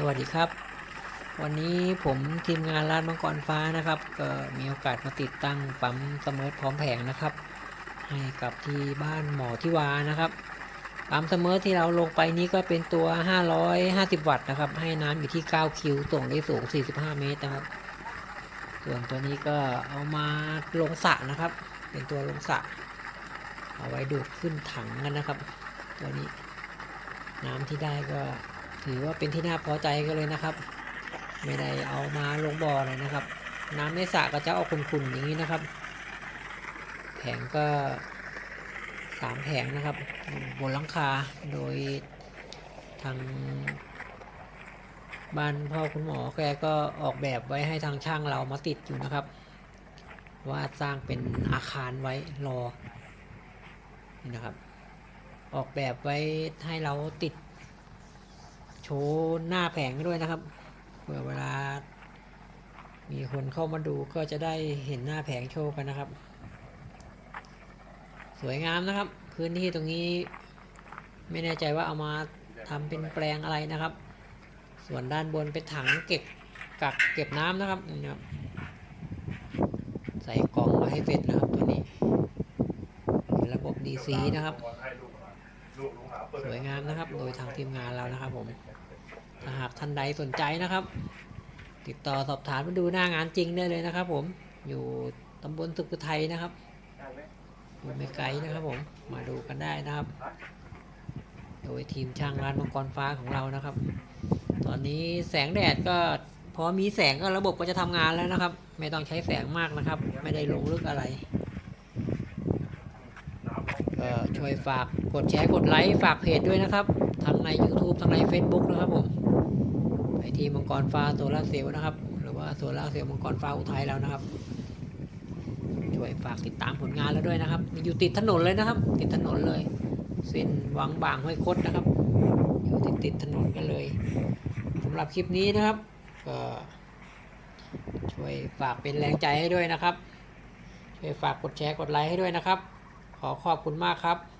สวัสดีครับ วันนี้ผมทีมงานร้านมังกรฟ้านะครับก็มีโอกาสมาติดตั้งปั๊มเสมอพร้อมแผงนะครับ ให้กับที่บ้านหมอที่วานะครับปั๊มเสมอที่เราลงไปนี้ก็เป็นตัว 550 วัตต์นะครับ ให้น้ำอยู่ที่ 9 คิวส่งได้สูง 45 เมตรนะครับ ส่วนตัวนี้ก็เอามาลงสระนะครับ เป็นตัวลงสระเอาไว้ดูดขึ้นถังกันนะครับ ตัวนี้น้ำที่ได้ก็ ถือว่าเป็นที่น่าพอใจกันเลยนะครับ ไม่ได้เอามาลงบ่อเลยนะครับ น้ำในสระก็จะออกขุ่นๆอย่างนี้นะครับ แผงก็สามแผงนะครับบนหลังคาโดยทางบ้านพ่อคุณหมอแกก็ออกแบบไว้ให้ทางช่างเรามาติดอยู่นะครับ ว่าสร้างเป็นอาคารไว้รอนี่นะครับ ออกแบบไว้ให้เราติด ชว์หน้าแผงด้วยนะครับเผื่อเวลา มีคนเข้ามาดูก็จะได้เห็นหน้าแผงโชว์กันนะครับ สวยงามนะครับ พื้นที่ตรงนี้ ไม่แน่ใจว่าเอามาทำเป็นแปลงอะไรนะครับ ส่วนด้านบนเป็นถังเก็บกักเก็บน้ำนะครับนี่ครับใส่กล่องมาให้เสร็จนะครับตัวนี้เป็นระบบ DC นะครับ สวยงามนะครับ โดยทางทีมงานเรานะครับผม ถ้าหากท่านใดสนใจนะครับ ติดต่อสอบถามมาดูหน้างานจริงได้เลยนะครับ ผม อยู่ตำบลสุขไทยนะครับอยู่ไม่ไกลนะครับผม มาดูกันได้นะครับ โดยทีมช่างร้านมังกรฟ้าของเรานะครับ ตอนนี้แสงแดดก็พอมีแสงก็ระบบก็จะทำงานแล้วนะครับ ไม่ต้องใช้แสงมากนะครับ ไม่ได้ลงลึกอะไร ก็ช่วยฝากกดแชร์กดไลค์ฝากเพจด้วยนะครับ ทั้งใน YouTube ทั้งใน Facebook นะครับผมไปทีมังกรฟ้าโซลาเซลล์นะครับ หรือว่าโซลาเซลล์มังกรฟ้าอุทัยแล้วนะครับ ช่วยฝากติดตามผลงานแล้วด้วยนะครับ อยู่ติดถนนเลยนะครับ ติดถนนเลยเส้นวังบางห้วยคดนะครับ อยู่ติดติดถนนกันเลยสำหรับคลิปนี้นะครับก็ช่วยฝากเป็นแรงใจให้ด้วยนะครับช่วยฝากกดแชร์กดไลค์ให้ด้วยนะครับ ขอขอบคุณมากครับ